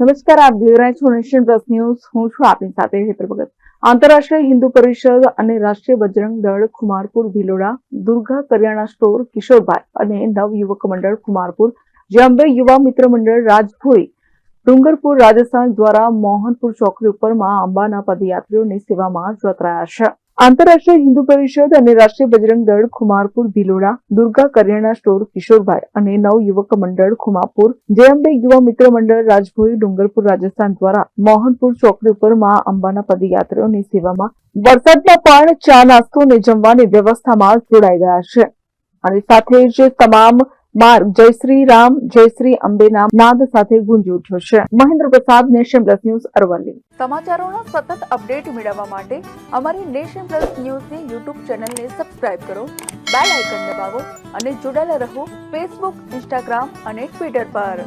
નમસ્કાર, આપ જોઈ રહ્યા છો નેશન પ્લસ ન્યૂઝ. હું છું આપની સાથે હેતર ભગત. આંતરરાષ્ટ્રીય હિન્દુ પરિષદ અને રાષ્ટ્રીય બજરંગ દળ ખુમારપુર ભિલોડા, દુર્ગા કરિયાણા સ્ટોર કિશોરભાઈ અને નવ યુવક મંડળ ખુમારપુર જે યુવા મિત્ર મંડળ રાજભોઈ, ડુંગરપુર રાજસ્થાન દ્વારા મોહનપુર ચોકડી ઉપરમાં અંબાના પદયાત્રીઓની સેવામાં જોતરાયા છે. આંતરરાષ્ટ્રીય હિન્દુ પરિષદ અને રાષ્ટ્રીય બજરંગ દળ ખુમારપુર, ભિલોડા, દુર્ગા કરિયાણા સ્ટોર, કિશોરભાઈ અને નવ યુવક મંડળ ખુમાપુર જયંબે યુવા મિત્ર મંડળ રાજભોઈ, ડુંગરપુર, રાજસ્થાન દ્વારા મોહનપુર ચોકડી ઉપર મા અંબાના પદયાત્રીઓની સેવામાં વરસાદમાં પણ, ચા નાસ્તો અને જમવાની વ્યવસ્થામાં જોડાઈ ગયા છે. અને સાથે જ તમામ માર્ગ જય શ્રી રામ, જય શ્રી અંબેના નાદ સાથે ગુંજી ઉઠ્યો છે. Mahendra Prasad nation plus news Aravalli. સમાચારોના સતત અપડેટ મેળવવા માટે અમારી નેશન પ્લસ ન્યૂઝની યુટ્યુબ ચેનલને સબસ્ક્રાઇબ કરો, બેલ આઇકન દબાવો અને જોડાયેલા રહો ફેસબુક, ઇન્સ્ટાગ્રામ અને ટ્વિટર પર.